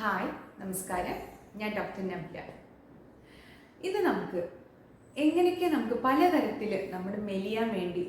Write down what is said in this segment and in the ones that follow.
Hi നമസ്കാരം. ഞാൻ doctor നബ്ല ഇന്ന് നമുക്ക് എങ്ങനെയൊക്കെ നമുക്ക് പലതരത്തിൽ നമ്മൾ മെലിയാൻ വേണ്ടി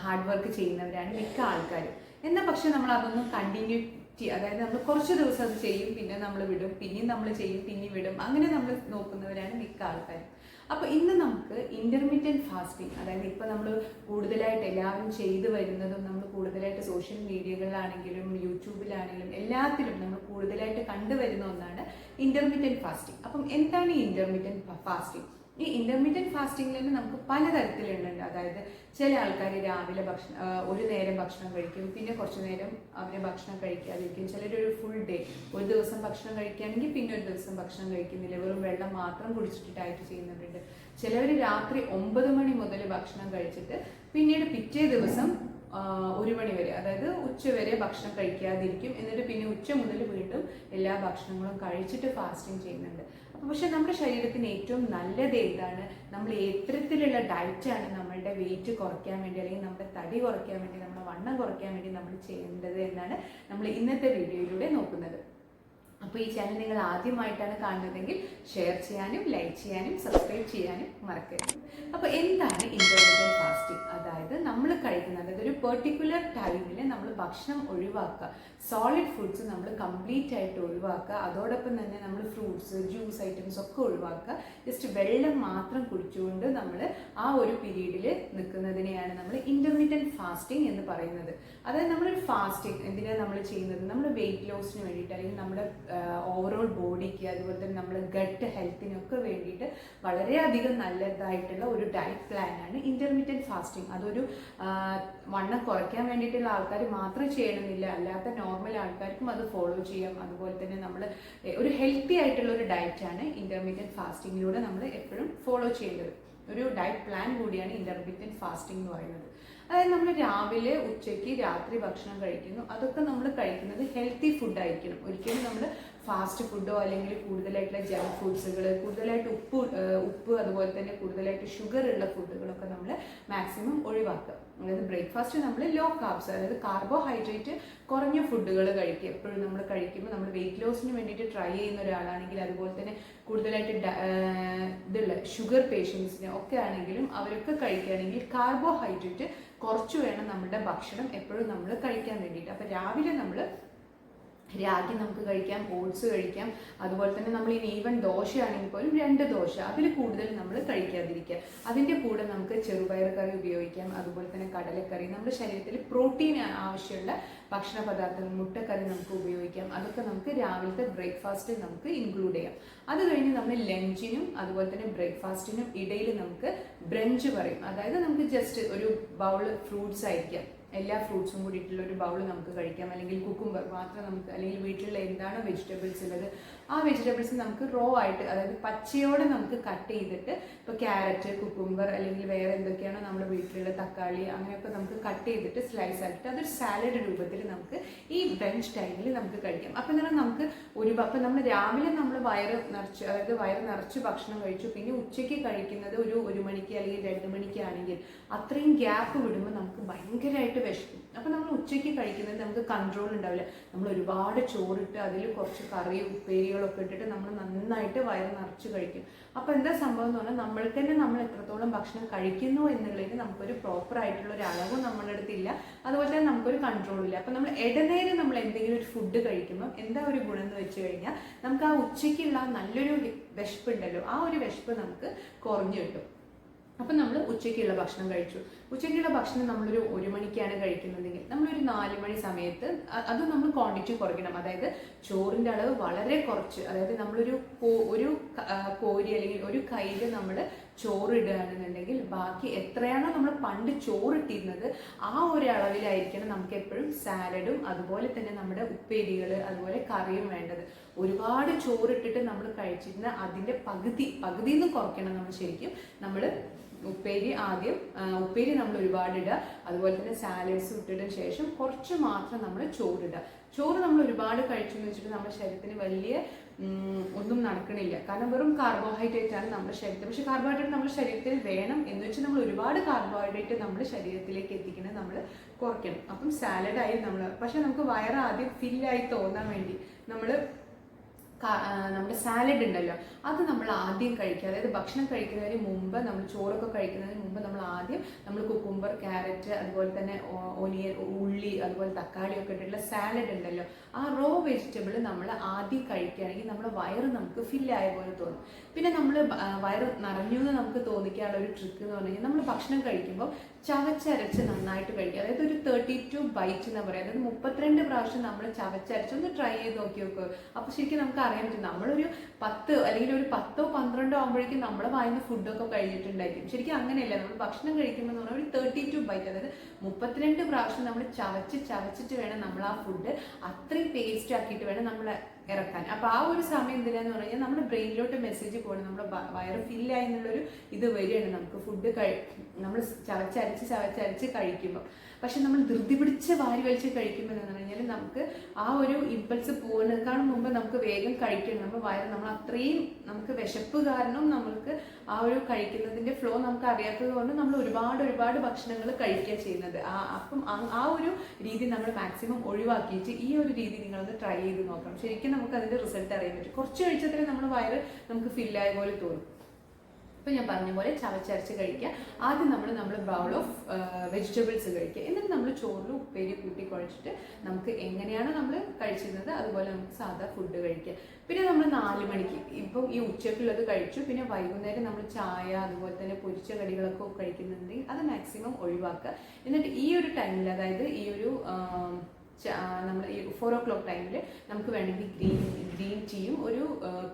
ഹാർഡ് വർക്ക് ചെയ്യുന്നവരാണ് മിക്ക ആൾക്കാരും. എന്നാൽ പക്ഷെ നമ്മൾ അതൊന്നും കണ്ടിന്യൂറ്റി അതായത് നമ്മൾ കുറച്ച് ദിവസം അത് ചെയ്യും പിന്നെ നമ്മൾ വിടും പിന്നെയും നമ്മൾ ചെയ്യും പിന്നെയും വിടും. അങ്ങനെ നമ്മൾ നോക്കുന്നവരാണ് മിക്ക ആൾക്കാരും. അപ്പോൾ ഇന്ന് നമുക്ക് ഇന്റർമീഡിയറ്റ് ഫാസ്റ്റിംഗ് അതായത് ഇപ്പോൾ നമ്മൾ കൂടുതലായിട്ട് എല്ലാവരും ചെയ്തു വരുന്നതും നമ്മൾ കൂടുതലായിട്ട് സോഷ്യൽ മീഡിയകളിലാണെങ്കിലും യൂട്യൂബിലാണെങ്കിലും എല്ലാത്തിലും നമ്മൾ കൂടുതലായിട്ട് കണ്ടുവരുന്ന ഒന്നാണ് ഇന്റർമീഡിയറ്റ് ഫാസ്റ്റിംഗ് അപ്പം എന്താണ് ഈ ഇന്റർമീഡിയറ്റ് ഫാസ്റ്റിംഗ് ഈ ഇന്റർമീഡിയറ്റ് ഫാസ്റ്റിംഗിൽ തന്നെ നമുക്ക് പലതരത്തിലുണ്ട്. അതായത് ചില ആൾക്കാർ രാവിലെ ഭക്ഷണം ഒരു നേരം ഭക്ഷണം കഴിക്കും പിന്നെ കുറച്ചു നേരം അവരെ ഭക്ഷണം കഴിക്കാതിരിക്കും. ഒരു ഫുൾ ഡേ ഒരു ദിവസം ഭക്ഷണം കഴിക്കുകയാണെങ്കിൽ പിന്നെ ഒരു ദിവസം ഭക്ഷണം കഴിക്കുന്നില്ല. വെറും വെള്ളം മാത്രം കുടിച്ചിട്ട് ഡയറ്റ് ചെയ്യുന്നവരുണ്ട് ചിലവർ രാത്രി ഒമ്പത് മണി മുതൽ ഭക്ഷണം കഴിച്ചിട്ട് പിന്നീട് പിറ്റേ ദിവസം ഒരു മണി വരെ അതായത് ഉച്ച വരെ ഭക്ഷണം കഴിക്കാതിരിക്കും. എന്നിട്ട് പിന്നെ ഉച്ച മുതൽ വീണ്ടും എല്ലാ ഭക്ഷണങ്ങളും കഴിച്ചിട്ട് ഫാസ്റ്റിംഗ് ചെയ്യുന്നുണ്ട്. പക്ഷെ നമ്മുടെ ശരീരത്തിന് ഏറ്റവും നല്ലത് ഏതാണ്? നമ്മൾ എത്തരത്തിലുള്ള ഡയറ്റാണ് നമ്മളുടെ വെയിറ്റ് കുറയ്ക്കാൻ വേണ്ടി അല്ലെങ്കിൽ നമ്മുടെ തടി കുറയ്ക്കാൻ വേണ്ടി നമ്മുടെ വണ്ണം കുറയ്ക്കാൻ വേണ്ടി നമ്മൾ ചെയ്യേണ്ടത് എന്നാണ് നമ്മൾ ഇന്നത്തെ വീഡിയോയിലൂടെ നോക്കുന്നത്. അപ്പോൾ ഈ ചാനൽ നിങ്ങൾ ആദ്യമായിട്ടാണ് കാണുന്നതെങ്കിൽ ഷെയർ ചെയ്യാനും ലൈക്ക് ചെയ്യാനും സബ്സ്ക്രൈബ് ചെയ്യാനും മറക്കരുത്. അപ്പോൾ എന്താണ് ഇന്റർമീഡിയറ്റ് ഫാസ്റ്റിംഗ് അതായത് നമ്മൾ കഴിക്കുന്ന അതായത് ഒരു പെർട്ടിക്കുലർ ടൈമിൽ നമ്മൾ ഭക്ഷണം ഒഴിവാക്കുക. സോളിഡ് ഫുഡ്സ് നമ്മൾ കംപ്ലീറ്റ് ആയിട്ട് ഒഴിവാക്കുക. അതോടൊപ്പം തന്നെ നമ്മൾ ഫ്രൂട്ട്സ് ജ്യൂസ് ഐറ്റംസ് ഒക്കെ ഒഴിവാക്കുക. ജസ്റ്റ് വെള്ളം മാത്രം കുടിച്ചുകൊണ്ട് നമ്മൾ ആ ഒരു പീരീഡിൽ നിൽക്കുന്നതിനെയാണ് നമ്മൾ ഇന്റർമീഡിയറ്റ് ഫാസ്റ്റിംഗ് എന്ന് പറയുന്നത്. അതായത് നമ്മളൊരു ഫാസ്റ്റിംഗ് എന്തിനാണ് നമ്മൾ ചെയ്യുന്നത്? നമ്മൾ വെയിറ്റ് ലോസിന് വേണ്ടിയിട്ട് അല്ലെങ്കിൽ നമ്മുടെ ഓവറോൾ ബോഡിക്ക് അതുപോലെ തന്നെ നമ്മൾ ഗട്ട് ഹെൽത്തിനൊക്കെ വേണ്ടിയിട്ട് വളരെയധികം നല്ലതായിട്ടുള്ള ഒരു ഡയറ്റ് പ്ലാനാണ് ഇന്റർമീഡിയറ്റ് ഫാസ്റ്റിംഗ് അതൊരു വണ്ണം കുറയ്ക്കാൻ വേണ്ടിയിട്ടുള്ള ആൾക്കാർ മാത്രം ചെയ്യണമെന്നില്ല. അല്ലാത്ത നോർമൽ ആൾക്കാർക്കും അത് ഫോളോ ചെയ്യാം. അതുപോലെ തന്നെ നമ്മൾ ഒരു ഹെൽത്തി ആയിട്ടുള്ള ഒരു ഡയറ്റാണ് ഇന്റർമീഡിയറ്റ് ഫാസ്റ്റിങ്ങിലൂടെ നമ്മൾ എപ്പോഴും ഫോളോ ചെയ്യേണ്ടത്. ഒരു ഡയറ്റ് പ്ലാൻ കൂടിയാണ് ഇന്റർമീഡിയറ്റ് ഫാസ്റ്റിംഗ് എന്ന് പറയുന്നത്. അതായത് നമ്മൾ രാവിലെ ഉച്ചയ്ക്ക് രാത്രി ഭക്ഷണം കഴിക്കുന്നു. അതൊക്കെ നമ്മൾ കഴിക്കുന്നത് ഹെൽത്തി ഫുഡ് ആയിരിക്കണം. ഒരിക്കലും നമ്മൾ ഫാസ്റ്റ് ഫുഡോ അല്ലെങ്കിൽ കൂടുതലായിട്ടുള്ള ജങ്ക് ഫുഡ്സുകൾ കൂടുതലായിട്ട് ഉപ്പ് ഉപ്പ് അതുപോലെ തന്നെ കൂടുതലായിട്ട് ഷുഗർ ഉള്ള ഫുഡുകളൊക്കെ നമ്മൾ മാക്സിമം ഒഴിവാക്കുക. അതായത് ബ്രേക്ക്ഫാസ്റ്റ് നമ്മൾ ലോ കാർബ്സ് അതായത് കാർബോഹൈഡ്രേറ്റ് കുറഞ്ഞ ഫുഡുകൾ കഴിക്കുക. എപ്പോഴും നമ്മൾ കഴിക്കുമ്പോൾ നമ്മൾ വെയിറ്റ് ലോസിന് വേണ്ടിയിട്ട് ട്രൈ ചെയ്യുന്ന ഒരാളാണെങ്കിൽ അതുപോലെ തന്നെ കൂടുതലായിട്ട് ഇതുള്ള ഷുഗർ പേഷ്യൻസിന് ഒക്കെ ആണെങ്കിലും അവരൊക്കെ കഴിക്കുകയാണെങ്കിൽ കാർബോഹൈഡ്രേറ്റ് കുറച്ച് വേണം നമ്മുടെ ഭക്ഷണം എപ്പോഴും നമ്മൾ കഴിക്കാൻ വേണ്ടിയിട്ട്. അപ്പോൾ രാവിലെ നമ്മൾ രാഗി നമുക്ക് കഴിക്കാം ഓട്സ് കഴിക്കാം. അതുപോലെ തന്നെ നമ്മൾ ഇനി ഈവൻ ദോശയാണെങ്കിൽ പോലും രണ്ട് ദോശ. അതിൽ കൂടുതൽ നമ്മൾ കഴിക്കാതിരിക്കുക. അതിന്റെ കൂടെ നമുക്ക് ചെറുപയർ കറി ഉപയോഗിക്കാം. അതുപോലെ തന്നെ കടലക്കറി. നമ്മുടെ ശരീരത്തിൽ പ്രോട്ടീൻ ആവശ്യമുള്ള ഭക്ഷണ പദാർത്ഥങ്ങൾ മുട്ടക്കറി നമുക്ക് ഉപയോഗിക്കാം. അതൊക്കെ നമുക്ക് രാവിലത്തെ ബ്രേക്ക്ഫാസ്റ്റിൽ നമുക്ക് ഇൻക്ലൂഡ് ചെയ്യാം. അത് കഴിഞ്ഞ് നമ്മൾ ലഞ്ചിനും അതുപോലെ തന്നെ ബ്രേക്ക്ഫാസ്റ്റിനും ഇടയിൽ നമുക്ക് ബ്രഞ്ച് പറയും. അതായത് നമുക്ക് ജസ്റ്റ് ഒരു ബൗൾ ഫ്രൂട്ട്സ് ആയിരിക്കാം. എല്ലാ ഫ്രൂട്ട്സും കൂടിയിട്ടുള്ള ഒരു ബൗൾ നമുക്ക് കഴിക്കാം. അല്ലെങ്കിൽ കുക്കുംബർ മാത്രം നമുക്ക് അല്ലെങ്കിൽ വീട്ടിലുള്ള എന്താണോ വെജിറ്റബിൾസ് ഉള്ളത് ആ വെജിറ്റബിൾസ് നമുക്ക് റോ ആയിട്ട് അതായത് പച്ചയോടെ നമുക്ക് കട്ട് ചെയ്തിട്ട് ഇപ്പോൾ ക്യാരറ്റ് കുക്കുംബർ അല്ലെങ്കിൽ വേറെ എന്തൊക്കെയാണോ നമ്മുടെ വീട്ടിലുള്ള തക്കാളി അങ്ങനെയൊക്കെ നമുക്ക് കട്ട് ചെയ്തിട്ട് സ്ലൈസ് ആക്കിയിട്ട് അതൊരു സാലഡ് രൂപത്തിൽ നമുക്ക് ഈ ബ്രഞ്ച് ടൈമിൽ നമുക്ക് കഴിക്കാം. അപ്പം പറഞ്ഞാൽ നമുക്ക് ഒരു അപ്പം നമ്മൾ രാവിലെ നമ്മൾ വയറ് നിറച്ച് അതായത് വയറ് നിറച്ച് ഭക്ഷണം കഴിച്ചു പിന്നെ ഉച്ചയ്ക്ക് കഴിക്കുന്നത് ഒരു ഒരു മണിക്ക് അല്ലെങ്കിൽ രണ്ട് മണിക്ക് ആണെങ്കിൽ അത്രയും ഗ്യാപ്പ് വിടുമ്പോൾ നമുക്ക് ഭയങ്കരമായിട്ട് വിശക്കും. അപ്പം നമ്മൾ ഉച്ചയ്ക്ക് കഴിക്കുന്നത് നമുക്ക് കൺട്രോൾ ഉണ്ടാവില്ല. നമ്മൾ ഒരുപാട് ചോറിട്ട് അതിൽ കുറച്ച് കറി ഉപ്പേരികളൊക്കെ ഇട്ടിട്ട് നമ്മൾ നന്നായിട്ട് വയറ് നിറച്ച് കഴിക്കും. അപ്പോൾ എന്താ സംഭവം എന്ന് പറഞ്ഞാൽ നമ്മൾക്ക് തന്നെ നമ്മൾ എത്രത്തോളം ഭക്ഷണം കഴിക്കുന്നു എന്നുള്ളതിന് നമുക്കൊരു പ്രോപ്പർ ആയിട്ടുള്ള ഒരു അളവും നമ്മുടെ അടുത്തില്ല. അതുപോലെ തന്നെ നമുക്കൊരു കൺട്രോൾ ഇല്ല. അപ്പം നമ്മൾ ഇടനേരം നമ്മൾ എന്തെങ്കിലും ഒരു ഫുഡ് കഴിക്കുമ്പോൾ എന്താ ഒരു ഗുണം എന്ന് വെച്ച് കഴിഞ്ഞാൽ നമുക്ക് ആ ഉച്ചയ്ക്കുള്ള നല്ലൊരു വിശപ്പുണ്ടല്ലോ ആ ഒരു വിശപ്പ് നമുക്ക് കുറഞ്ഞു കിട്ടും. അപ്പം നമ്മൾ ഉച്ചയ്ക്കുള്ള ഭക്ഷണം കഴിച്ചു. ഉച്ചയ്ക്കുള്ള ഭക്ഷണം നമ്മളൊരു ഒരു മണിക്കാണ് കഴിക്കുന്നതെങ്കിൽ നമ്മളൊരു നാല് മണി സമയത്ത് അത് നമ്മൾ ക്വാണ്ടിറ്റി കുറയ്ക്കണം. അതായത് ചോറിന്റെ അളവ് വളരെ കുറച്ച്. അതായത് നമ്മളൊരു ഒരു കോരി അല്ലെങ്കിൽ ഒരു കയ്യിൽ നമ്മൾ ചോറ് ഇടുകയാണെന്നുണ്ടെങ്കിൽ ബാക്കി എത്രയാണോ നമ്മൾ പണ്ട് ചോറിട്ടിരുന്നത് ആ ഒരു അളവിലായിരിക്കണം നമുക്ക് എപ്പോഴും സാലഡും അതുപോലെ തന്നെ നമ്മുടെ ഉപ്പേരികൾ അതുപോലെ കറിയും വേണ്ടത്. ഒരുപാട് ചോറിട്ടിട്ട് നമ്മൾ കഴിച്ചിരുന്ന അതിന്റെ പകുതി പകുതിയിൽ നിന്ന് കുറയ്ക്കണം നമ്മൾ ശരിക്കും. നമ്മൾ ഉപ്പേരി ആദ്യം ഉപ്പേരി നമ്മൾ ഒരുപാട് ഇടുക അതുപോലെ തന്നെ സാലഡ്സ് ഇട്ടിട്ട് ശേഷം കുറച്ച് മാത്രം നമ്മൾ ചോറിടുക. ചോറ് നമ്മൾ ഒരുപാട് കഴിച്ചു എന്ന് വെച്ചിട്ട് നമ്മുടെ ശരീരത്തിന് വലിയ ഒന്നും നടക്കണില്ല. കാരണം വെറും കാർബോഹൈഡ്രേറ്റ് ആണ് നമ്മുടെ ശരീരത്തിൽ പക്ഷെ കാർബോഹൈഡ്രേറ്റ് നമ്മുടെ ശരീരത്തിൽ വേണം എന്ന് വെച്ച് നമ്മൾ ഒരുപാട് കാർബോഹൈഡ്രേറ്റ് നമ്മുടെ ശരീരത്തിലേക്ക് എത്തിക്കുന്നത് നമ്മൾ കുറയ്ക്കണം. അപ്പം സാലഡായി നമ്മൾ പക്ഷെ നമുക്ക് വയറ് ആദ്യം ഫില്ലായി തോന്നാൻ വേണ്ടി നമ്മൾ നമ്മുടെ സാലഡ് ഉണ്ടല്ലോ അത് നമ്മൾ ആദ്യം കഴിക്കുക. അതായത് ഭക്ഷണം കഴിക്കുന്നതിന് മുമ്പ് നമ്മൾ ചോറൊക്കെ കഴിക്കുന്നതിന് മുമ്പ് നമ്മൾ ആദ്യം നമ്മൾ കുക്കുംബർ ക്യാരറ്റ് അതുപോലെ തന്നെ ഒനിയൻ ഉള്ളി അതുപോലെ തക്കാളി ഒക്കെ ഇട്ടിട്ടുള്ള സാലഡ് ഉണ്ടല്ലോ ആ റോ വെജിറ്റബിൾ നമ്മൾ ആദ്യം കഴിക്കുകയാണെങ്കിൽ നമ്മുടെ വയറ് നമുക്ക് ഫില്ലായ പോലെ തോന്നും. പിന്നെ നമ്മൾ വയറ് നിറഞ്ഞു എന്ന് നമുക്ക് തോന്നിക്കാനുള്ള ഒരു ട്രിക്ക് എന്ന് പറഞ്ഞു കഴിഞ്ഞാൽ നമ്മൾ ഭക്ഷണം കഴിക്കുമ്പോൾ ചവച്ചരച്ച് നന്നായിട്ട് കഴിക്കുക. അതായത് ഒരു തേർട്ടി ടു ബൈറ്റ് എന്ന് പറയുക. അതായത് മുപ്പത്തിരണ്ട് പ്രാവശ്യം നമ്മൾ ചവച്ചരച്ച് ഒന്ന് ട്രൈ ചെയ്ത് നോക്കി നോക്കുക അപ്പോൾ ശരിക്കും നമുക്ക് അറിയാൻ പറ്റും. നമ്മളൊരു പത്ത് അല്ലെങ്കിൽ ഒരു പത്തോ പന്ത്രണ്ടോ ആകുമ്പോഴേക്കും നമ്മൾ വായുന്ന ഫുഡൊക്കെ കഴിഞ്ഞിട്ടുണ്ടായിരിക്കും. ശരിക്കും അങ്ങനെയല്ല. നമ്മൾ ഭക്ഷണം കഴിക്കുമ്പോൾ പറഞ്ഞാൽ ഒരു തേർട്ടി ടു ബൈറ്റ് അതായത് മുപ്പത്തിരണ്ട് പ്രാവശ്യം നമ്മൾ ചവച്ച് ചവച്ചിട്ട് വേണം നമ്മൾ ആ ഫുഡ് അത്രയും പേസ്റ്റ് ആക്കിയിട്ട് വേണം നമ്മൾ ഇറക്കാൻ. അപ്പോൾ ആ ഒരു സമയം എന്തിനാന്ന് പറഞ്ഞാൽ നമ്മുടെ ബ്രെയിനിലോട്ട് മെസ്സേജ് പോകണം നമ്മുടെ വയറ് ഫില്ലായി എന്നുള്ളൊരു ഇത് വരികയാണ്. നമുക്ക് ഫുഡ് കഴി നമ്മൾ ചവച്ചരച്ച് ചവച്ചരച്ച് കഴിക്കുമ്പോൾ പക്ഷെ നമ്മൾ ധൃതി പിടിച്ച് വാരി വലിച്ച് കഴിക്കുമ്പോൾ എന്ന് പറഞ്ഞാൽ നമുക്ക് ആ ഒരു ഇമ്പൾസ് പോകുന്നതിനേക്കാളും മുമ്പ് നമുക്ക് വേഗം കഴിക്കണം. നമ്മൾ വയറ് നമ്മൾ അത്രയും നമുക്ക് വിശപ്പ് കാരണം നമ്മൾക്ക് ആ ഒരു കഴിക്കുന്നതിന്റെ ഫ്ലോ നമുക്ക് അറിയാത്തത് കൊണ്ട് നമ്മൾ ഒരുപാട് ഒരുപാട് ഭക്ഷണങ്ങൾ കഴിക്കുക ചെയ്യുന്നത്. ആ അപ്പം ആ ഒരു രീതി നമ്മൾ മാക്സിമം ഒഴിവാക്കിയിട്ട് ഈ ഒരു രീതി നിങ്ങളൊന്ന് ട്രൈ ചെയ്ത് നോക്കണം. ശരിക്കും നമുക്ക് അതിന്റെ റിസൾട്ട് അറിയാൻ പറ്റും. കുറച്ച് കഴിച്ചത്രേ നമ്മൾ വയറ് നമുക്ക് ഫില്ലായ പോലെ തോന്നും. ഇപ്പം ഞാൻ പറഞ്ഞ പോലെ ചവച്ചരച്ച് കഴിക്കുക. ആദ്യം നമ്മൾ നമ്മൾ ബൗൾ ഓഫ് വെജിറ്റബിൾസ് കഴിക്കുക. എന്നിട്ട് നമ്മൾ ചോറിൽ ഉപ്പേരി കൂട്ടി കുഴച്ചിട്ട് നമുക്ക് എങ്ങനെയാണ് നമ്മൾ കഴിച്ചിരുന്നത് അതുപോലെ നമുക്ക് സാധാ ഫുഡ് കഴിക്കുക. പിന്നെ നമ്മൾ നാല് മണിക്ക് ഇപ്പം ഈ ഉച്ചക്കുള്ളത് കഴിച്ചു. പിന്നെ വൈകുന്നേരം നമ്മൾ ചായ അതുപോലെ തന്നെ പൊരിച്ച കടികളൊക്കെ കഴിക്കുന്നുണ്ടെങ്കിൽ അത് മാക്സിമം ഒഴിവാക്കുക. എന്നിട്ട് ഈ ഒരു ടൈമിൽ അതായത് ഈ ഒരു നമ്മൾ ഈ ഫോർ ഓ ക്ലോക്ക് ടൈമിൽ നമുക്ക് വേണമെങ്കിൽ ഗ്രീൻ ഗ്രീൻ ടീയും ഒരു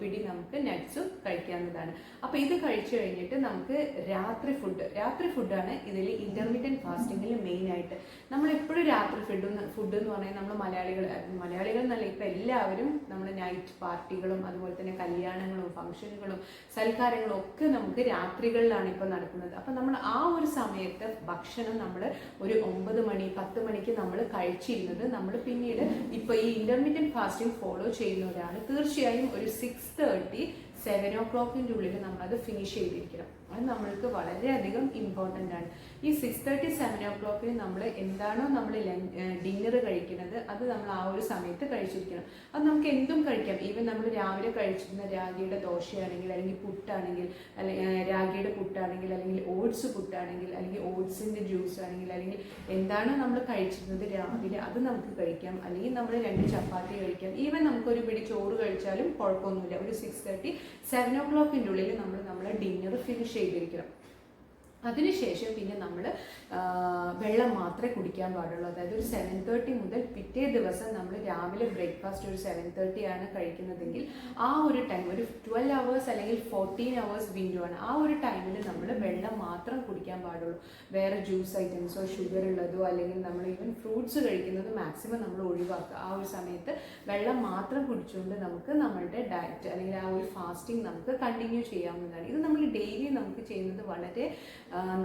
പിടി നമുക്ക് നട്ട്സും കഴിക്കാവുന്നതാണ്. അപ്പോൾ ഇത് കഴിച്ചു കഴിഞ്ഞിട്ട് നമുക്ക് രാത്രി ഫുഡ് രാത്രി ഫുഡാണ് ഇതിൽ ഇന്റർമീഡിയറ്റ് ഫാസ്റ്റിങ്ങിൽ മെയിൻ ആയിട്ട് നമ്മൾ എപ്പോഴും രാത്രി ഫുഡ് ഫുഡ് എന്ന് പറഞ്ഞാൽ നമ്മൾ മലയാളികൾ മലയാളികൾ എന്നല്ല ഇപ്പം എല്ലാവരും നമ്മൾ നൈറ്റ് പാർട്ടികളും അതുപോലെ തന്നെ കല്യാണങ്ങളും ഫംഗ്ഷനുകളും സൽക്കാരങ്ങളും ഒക്കെ നമുക്ക് രാത്രികളിലാണ് ഇപ്പോൾ നടക്കുന്നത്. അപ്പം നമ്മൾ ആ ഒരു സമയത്ത് ഭക്ഷണം നമ്മൾ ഒരു ഒമ്പത് മണി പത്ത് മണിക്ക് നമ്മൾ കഴിച്ചിരുന്നത് നമ്മൾ പിന്നീട് ഇപ്പോൾ ഈ ഇന്റർമീഡിയറ്റ് ഫാസ്റ്റിംഗ് ഫോളോ ചെയ്യുന്നവരാണ്. തീർച്ചയായും ഒരു സിക്സ് തേർട്ടി സെവൻ ഓ ക്ലോക്കിന്റെ ഉള്ളിൽ നമ്മളത് ഫിനിഷ് ചെയ്തിരിക്കണം. അത് നമ്മൾക്ക് വളരെയധികം ഇമ്പോർട്ടന്റ് ആണ്. ഈ സിക്സ് തേർട്ടി സെവൻ ഓ ക്ലോക്കിന് നമ്മൾ എന്താണോ നമ്മൾ ഡിന്നർ കഴിക്കുന്നത് അത് നമ്മൾ ആ ഒരു സമയത്ത് കഴിച്ചിരിക്കണം. അത് നമുക്ക് എന്തും കഴിക്കാം. ഈവൻ നമ്മൾ രാവിലെ കഴിച്ചിരുന്ന രാഗിയുടെ ദോശയാണെങ്കിൽ അല്ലെങ്കിൽ പുട്ടാണെങ്കിൽ അല്ലെങ്കിൽ രാഗിയുടെ പുട്ടാണെങ്കിൽ അല്ലെങ്കിൽ ഓട്സ് പുട്ടാണെങ്കിൽ അല്ലെങ്കിൽ ഓട്സിന്റെ ജ്യൂസ് ആണെങ്കിൽ അല്ലെങ്കിൽ എന്താണോ നമ്മൾ കഴിച്ചിരുന്നത് രാവിലെ അത് നമുക്ക് കഴിക്കാം. അല്ലെങ്കിൽ നമ്മൾ രണ്ട് ചപ്പാത്തി കഴിക്കാം. ഈവൻ നമുക്കൊരു പിടി ചോറ് കഴിച്ചാലും കുഴപ്പമൊന്നുമില്ല. ഒരു സിക്സ് തേർട്ടി സെവൻ ഓ ക്ലോക്കിന്റെ ഉള്ളിൽ നമ്മൾ നമ്മളെ ഡിന്നർ ഫിനിഷ് ചെയ്തിരിക്കണം. അതിനുശേഷം പിന്നെ നമ്മൾ വെള്ളം മാത്രമേ കുടിക്കാൻ പാടുള്ളൂ. അതായത് ഒരു സെവൻ തേർട്ടി മുതൽ പിറ്റേ ദിവസം നമ്മൾ രാവിലെ ബ്രേക്ക്ഫാസ്റ്റ് ഒരു സെവൻ തേർട്ടി ആണ് കഴിക്കുന്നതെങ്കിൽ ആ ഒരു ടൈം ഒരു ട്വൽവ് അവേഴ്സ് അല്ലെങ്കിൽ ഫോർട്ടീൻ അവേഴ്സ് വിൻഡോ ആണ്. ആ ഒരു ടൈമിൽ നമ്മൾ വെള്ളം മാത്രം കുടിക്കാൻ പാടുള്ളൂ. വേറെ ജ്യൂസ് ഐറ്റംസോ ഷുഗർ ഉള്ളതോ അല്ലെങ്കിൽ നമ്മൾ ഈവൻ ഫ്രൂട്ട്സ് കഴിക്കുന്നത് മാക്സിമം നമ്മൾ ഒഴിവാക്കുക. ആ ഒരു സമയത്ത് വെള്ളം മാത്രം കുടിച്ചുകൊണ്ട് നമുക്ക് നമ്മളുടെ ഡയറ്റ് അല്ലെങ്കിൽ ആ ഒരു ഫാസ്റ്റിംഗ് നമുക്ക് കണ്ടിന്യൂ ചെയ്യാവുന്നതാണ്. ഇത് നമ്മൾ ഡെയിലി നമുക്ക് ചെയ്യുന്നത് വളരെ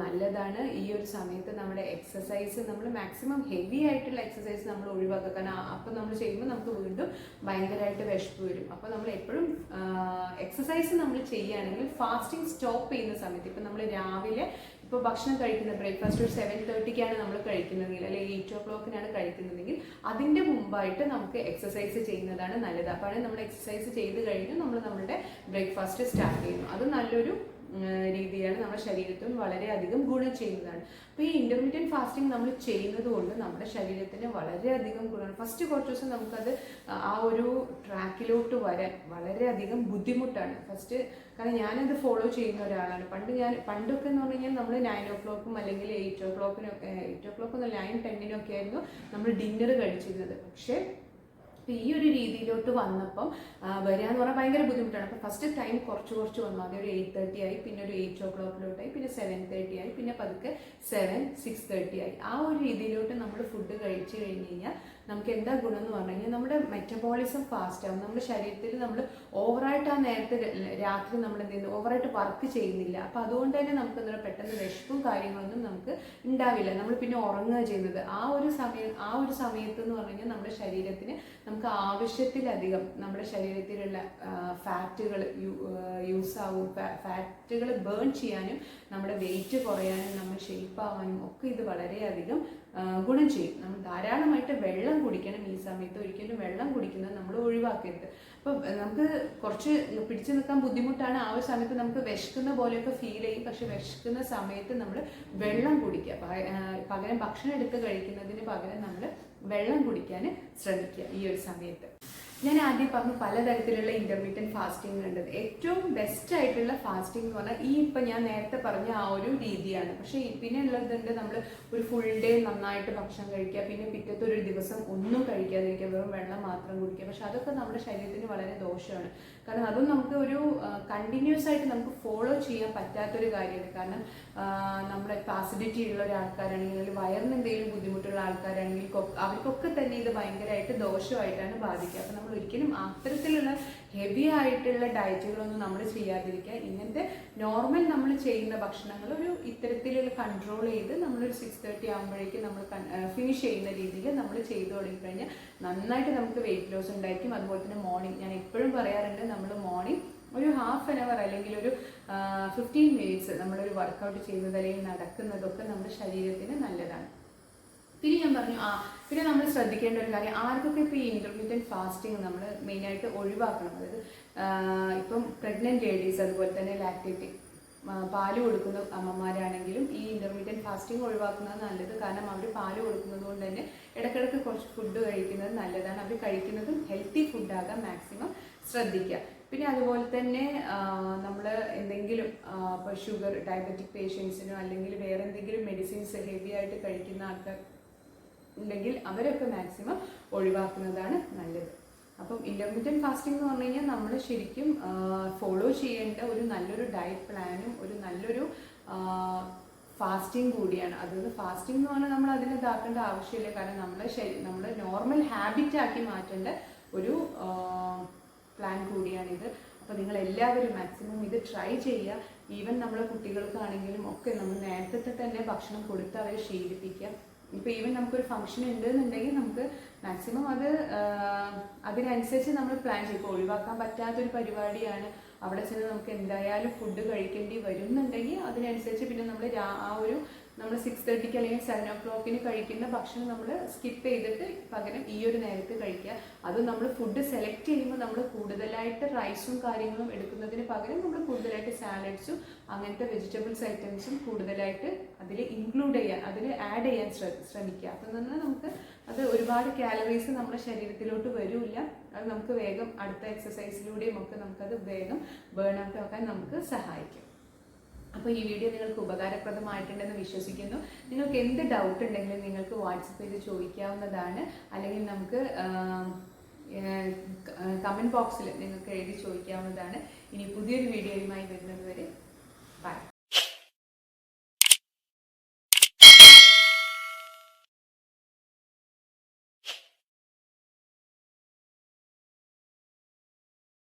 നല്ലതാണ്. ഈ ഒരു സമയത്ത് നമ്മുടെ എക്സസൈസ് നമ്മൾ മാക്സിമം ഹെവി ആയിട്ടുള്ള എക്സസൈസ് നമ്മൾ ഒഴിവാക്കുക. അപ്പം നമ്മൾ ചെയ്യുമ്പോൾ നമുക്ക് വീണ്ടും ഭയങ്കരമായിട്ട് വിശപ്പ് വരും. അപ്പോൾ നമ്മൾ എപ്പോഴും എക്സസൈസ് നമ്മൾ ചെയ്യുകയാണെങ്കിൽ ഫാസ്റ്റിംഗ് സ്റ്റോപ്പ് ചെയ്യുന്ന സമയത്ത് ഇപ്പം നമ്മൾ രാവിലെ ഇപ്പോൾ ഭക്ഷണം കഴിക്കുന്ന ബ്രേക്ക്ഫാസ്റ്റ് ഒരു സെവൻ തേർട്ടിക്കാണ് നമ്മൾ കഴിക്കുന്നതെങ്കിൽ അല്ലെങ്കിൽ എയ്റ്റ് ഓ ക്ലോക്കിനാണ് കഴിക്കുന്നതെങ്കിൽ അതിന്റെ മുമ്പായിട്ട് നമുക്ക് എക്സസൈസ് ചെയ്യുന്നതാണ് നല്ലത്. അപ്പോൾ നമ്മൾ എക്സസൈസ് ചെയ്ത് കഴിഞ്ഞ് നമ്മൾ നമ്മുടെ ബ്രേക്ക്ഫാസ്റ്റ് സ്റ്റാർട്ട് ചെയ്യുന്നു അത് നല്ലൊരു രീതിയാണ് നമ്മുടെ ശരീരത്തിന് വളരെയധികം ഗുണം ചെയ്യുന്നതാണ്. അപ്പോൾ ഈ ഇന്റർമീഡിയറ്റ് ഫാസ്റ്റിംഗ് നമ്മൾ ചെയ്യുന്നത് കൊണ്ട് നമ്മുടെ ശരീരത്തിന് വളരെയധികം ഗുണമാണ്. ഫസ്റ്റ് കുറച്ച് ദിവസം നമുക്കത് ആ ഒരു ട്രാക്കിലോട്ട് വരാൻ വളരെയധികം ബുദ്ധിമുട്ടാണ്. ഫസ്റ്റ് കാരണം ഞാനത് ഫോളോ ചെയ്യുന്ന ഒരാളാണ്. പണ്ട് ഞാൻ പണ്ടൊക്കെ എന്ന് പറഞ്ഞു കഴിഞ്ഞാൽ നമ്മൾ നയൻ ഓ ക്ലോക്കും അല്ലെങ്കിൽ എയ്റ്റ് ഓ ക്ലോക്കിനും എയ്റ്റ് ഓ ക്ലോക്കും നയൻ ടെന്നിനൊക്കെ ആയിരുന്നു നമ്മൾ ഡിന്നർ കഴിച്ചിരുന്നത്. പക്ഷേ അപ്പോൾ ഈ ഒരു രീതിയിലോട്ട് വന്നപ്പം വരിക എന്ന് പറഞ്ഞാൽ ഭയങ്കര ബുദ്ധിമുട്ടാണ്. അപ്പോൾ ഫസ്റ്റ് ടൈം കുറച്ച് കുറച്ച് വന്നു. ആദ്യം ഒരു എയ്റ്റ് തേർട്ടി ആയി പിന്നെ ഒരു എയ്റ്റ് ഓ ക്ലോക്കിലോട്ടായി പിന്നെ സെവൻ തേർട്ടി ആയി പിന്നെ പതുക്കെ സെവൻ സിക്സ് തേർട്ടി ആയി. ആ ഒരു രീതിയിലോട്ട് നമ്മൾ ഫുഡ് കഴിച്ചു കഴിഞ്ഞ് കഴിഞ്ഞാൽ നമുക്ക് എന്താ ഗുണം എന്ന് പറഞ്ഞു നമ്മുടെ മെറ്റബോളിസം ഫാസ്റ്റ് ആവും. നമ്മുടെ ശരീരത്തിൽ നമ്മൾ ഓവറായിട്ട് ആ നേരത്തെ രാത്രി നമ്മൾ എന്ത് ചെയ്യുന്നു? ഓവറായിട്ട് വർക്ക് ചെയ്യുന്നില്ല. അപ്പോൾ അതുകൊണ്ട് തന്നെ നമുക്ക് എന്താ പെട്ടെന്ന് വിശപ്പും കാര്യങ്ങളൊന്നും നമുക്ക് ഉണ്ടാവില്ല. നമ്മൾ പിന്നെ ഉറങ്ങുക ചെയ്യുന്നത്. ആ ഒരു സമയം ആ ഒരു സമയത്ത് എന്ന് പറഞ്ഞാൽ നമ്മുടെ ശരീരത്തിന് നമുക്ക് ആവശ്യത്തിലധികം നമ്മുടെ ശരീരത്തിലുള്ള ഫാറ്റുകൾ യൂസ് ആവും. ഫാറ്റുകൾ ബേൺ ചെയ്യാനും നമ്മുടെ വെയിറ്റ് കുറയാനും നമ്മൾ ഷേപ്പ് ആവാനും ഒക്കെ ഇത് വളരെയധികം ഗുണം ചെയ്യും. നമ്മൾ ധാരാളമായിട്ട് വെള്ളം കുടിക്കണം ഈ സമയത്ത്. ഒരിക്കലും വെള്ളം കുടിക്കുന്നത് നമ്മൾ ഒഴിവാക്കരുത്. അപ്പം നമുക്ക് കുറച്ച് പിടിച്ചു നിൽക്കാൻ ബുദ്ധിമുട്ടാണ് ആ ഒരു സമയത്ത് നമുക്ക് വിശക്കുന്ന പോലെയൊക്കെ ഫീൽ ചെയ്യും. പക്ഷെ വിശക്കുന്ന സമയത്ത് നമ്മൾ വെള്ളം കുടിക്കുക. പകരം ഭക്ഷണം എടുത്ത് കഴിക്കുന്നതിന് പകരം നമ്മൾ വെള്ളം കുടിക്കാൻ ശ്രമിക്കുക ഈ ഒരു സമയത്ത്. ഞാൻ ആദ്യം പറഞ്ഞു പലതരത്തിലുള്ള ഇന്റർമീഡിയറ്റ് ഫാസ്റ്റിംഗ് ഉണ്ട്. ഏറ്റവും ബെസ്റ്റ് ആയിട്ടുള്ള ഫാസ്റ്റിംഗ് എന്ന് പറഞ്ഞാൽ ഈ ഇപ്പം ഞാൻ നേരത്തെ പറഞ്ഞ ആ ഒരു രീതിയാണ്. പക്ഷേ പിന്നെ ഉള്ളതുണ്ട് നമ്മൾ ഒരു ഫുൾ ഡേ നന്നായിട്ട് ഭക്ഷണം കഴിക്കുക പിന്നെ പിറ്റത്തെ ഒരു ദിവസം ഒന്നും കഴിക്കാതിരിക്കുക വെറും വെള്ളം മാത്രം കുടിക്കുക. പക്ഷെ അതൊക്കെ നമ്മുടെ ശരീരത്തിന് വളരെ ദോഷമാണ്. കാരണം അതും നമുക്ക് ഒരു കണ്ടിന്യൂസ് ആയിട്ട് നമുക്ക് ഫോളോ ചെയ്യാൻ പറ്റാത്തൊരു കാര്യമാണ്. കാരണം നമ്മുടെ ഫാസിലിറ്റി ഉള്ള ഒരാൾക്കാരാണെങ്കിൽ വയറിന് എന്തെങ്കിലും ബുദ്ധിമുട്ടുള്ള ആൾക്കാരാണെങ്കിൽ അവർക്കൊക്കെ തന്നെ ഇത് ഭയങ്കരമായിട്ട് ദോഷമായിട്ടാണ് ബാധിക്കുക. അപ്പം നമ്മൾ ഒരിക്കലും അത്തരത്തിലുള്ള ഹെവി ആയിട്ടുള്ള ഡയറ്റുകളൊന്നും നമ്മൾ ചെയ്യാതിരിക്കുക. ഇങ്ങനത്തെ നോർമൽ നമ്മൾ ചെയ്യുന്ന ഭക്ഷണങ്ങൾ ഒരു ഇത്തരത്തിലുള്ള കൺട്രോൾ ചെയ്ത് നമ്മളൊരു സിക്സ് തേർട്ടി ആകുമ്പോഴേക്കും നമ്മൾ ഫിനിഷ് ചെയ്യുന്ന രീതിയിൽ നമ്മൾ ചെയ്തു തുടങ്ങിക്കഴിഞ്ഞാൽ നന്നായിട്ട് നമുക്ക് വെയിറ്റ് ലോസ് ഉണ്ടായിരിക്കും. അതുപോലെ തന്നെ മോർണിംഗ് ഞാൻ എപ്പോഴും പറയാറുണ്ട് നമ്മൾ മോർണിംഗ് ഒരു ഹാഫ് ആൻ അവർ അല്ലെങ്കിൽ ഒരു ഫിഫ്റ്റീൻ മിനിറ്റ്സ് നമ്മളൊരു വർക്കൗട്ട് ചെയ്യുന്നത് അല്ലെങ്കിൽ നടക്കുന്നതൊക്കെ നമ്മുടെ ശരീരത്തിന് നല്ലതാണ്. പിന്നെ ഞാൻ പറഞ്ഞു ആ പിന്നെ നമ്മൾ ശ്രദ്ധിക്കേണ്ട ഒരു കാര്യം ആർക്കൊക്കെ ഇപ്പോൾ ഈ ഇന്റർമീഡിയറ്റ് ഫാസ്റ്റിംഗ് നമ്മൾ മെയിനായിട്ട് ഒഴിവാക്കണം? അതായത് ഇപ്പം പ്രഗ്നന്റ് ലേഡീസ് അതുപോലെ തന്നെ ലാക്ടേറ്റ് പാൽ കൊടുക്കുന്ന അമ്മമാരാണെങ്കിലും ഈ ഇന്റർമീഡിയറ്റ് ഫാസ്റ്റിംഗ് ഒഴിവാക്കുന്നത് നല്ലത്. കാരണം അവർ പാൽ കൊടുക്കുന്നത് കൊണ്ട് തന്നെ ഇടയ്ക്കിടയ്ക്ക് കുറച്ച് ഫുഡ് കഴിക്കുന്നത് നല്ലതാണ്. അവർ കഴിക്കുന്നതും ഹെൽത്തി ഫുഡാകാൻ മാക്സിമം ശ്രദ്ധിക്കുക. പിന്നെ അതുപോലെ തന്നെ നമ്മൾ എന്തെങ്കിലും ഇപ്പോൾ ഷുഗർ ഡയബറ്റിക് പേഷ്യൻസിനോ അല്ലെങ്കിൽ വേറെ എന്തെങ്കിലും മെഡിസിൻസ് ഹെവി ആയിട്ട് കഴിക്കുന്ന ആൾക്കാർ ഉണ്ടെങ്കിൽ അവരൊക്കെ മാക്സിമം ഒഴിവാക്കുന്നതാണ് നല്ലത്. അപ്പം ഇന്റർമീഡിയറ്റ് ഫാസ്റ്റിംഗ് എന്ന് പറഞ്ഞു കഴിഞ്ഞാൽ നമ്മൾ ശരിക്കും ഫോളോ ചെയ്യേണ്ട ഒരു നല്ലൊരു ഡയറ്റ് പ്ലാനും ഒരു നല്ലൊരു ഫാസ്റ്റിംഗ് കൂടിയാണ്. അതായത് ഫാസ്റ്റിംഗ് എന്ന് പറഞ്ഞാൽ നമ്മൾ അതിന് ഇതാക്കേണ്ട ആവശ്യമില്ല. കാരണം നമ്മളെ ശരി നമ്മുടെ നോർമൽ ഹാബിറ്റ് ആക്കി മാറ്റേണ്ട ഒരു പ്ലാൻ കൂടിയാണിത്. അപ്പോൾ നിങ്ങൾ എല്ലാവരും മാക്സിമം ഇത് ട്രൈ ചെയ്യുക. ഈവൻ നമ്മളെ കുട്ടികൾക്കാണെങ്കിലും ഒക്കെ നമ്മൾ നേരത്തെ തന്നെ ഭക്ഷണം കൊടുത്ത് അവരെ ശീലിപ്പിക്കുക. ഇപ്പോൾ ഈവൻ നമുക്കൊരു ഫംഗ്ഷൻ ഉണ്ട് എന്നുണ്ടെങ്കിൽ നമുക്ക് മാക്സിമം അത് അതിനനുസരിച്ച് നമ്മൾ പ്ലാൻ ചെയ്യും. ഒഴിവാക്കാൻ പറ്റാത്തൊരു പരിപാടിയാണ്. അവിടെ ചെന്ന് നമുക്ക് എന്തായാലും ഫുഡ് കഴിക്കേണ്ടി വരുന്നുണ്ടെങ്കിൽ അതിനനുസരിച്ച് പിന്നെ നമ്മൾ ആ ഒരു നമ്മൾ സിക്സ് തേർട്ടിക്ക് അല്ലെങ്കിൽ സെവൻ ഓ ക്ലോക്കിന് കഴിക്കുന്ന ഭക്ഷണം നമ്മൾ സ്കിപ്പ് ചെയ്തിട്ട് പകരം ഈ ഒരു നേരത്ത് കഴിക്കുക. അത് നമ്മൾ ഫുഡ് സെലക്ട് ചെയ്യുമ്പോൾ നമ്മൾ കൂടുതലായിട്ട് റൈസും കാര്യങ്ങളും എടുക്കുന്നതിന് പകരം നമ്മൾ കൂടുതലായിട്ട് സാലഡ്സും അങ്ങനത്തെ വെജിറ്റബിൾസ് ഐറ്റംസും കൂടുതലായിട്ട് അതിൽ ഇൻക്ലൂഡ് ചെയ്യാൻ അതിൽ ആഡ് ചെയ്യാൻ ശ്ര- ശ്രമിക്കുക. അപ്പം തന്നെ നമുക്ക് അത് ഒരുപാട് കാലറീസ് നമ്മുടെ ശരീരത്തിലോട്ട് വരില്ല. അത് നമുക്ക് വേഗം അടുത്ത എക്സസൈസിലൂടെയും ഒക്കെ നമുക്കത് വേഗം ബേൺ ഔട്ട് ആക്കാൻ നമുക്ക് സഹായിക്കും. അപ്പോൾ ഈ വീഡിയോ നിങ്ങൾക്ക് ഉപകാരപ്രദമായിട്ടുണ്ടെന്ന് വിശ്വസിക്കുന്നു. നിങ്ങൾക്ക് എന്ത് ഡൗട്ട് ഉണ്ടെങ്കിലും നിങ്ങൾക്ക് വാട്സപ്പ് ചെയ്ത് ചോദിക്കാവുന്നതാണ്. അല്ലെങ്കിൽ നമുക്ക് കമന്റ് ബോക്സിൽ നിങ്ങൾക്ക് എഴുതി ചോദിക്കാവുന്നതാണ്. ഇനി പുതിയൊരു വീഡിയോയുമായി വരുന്നത് വരെ. ബൈ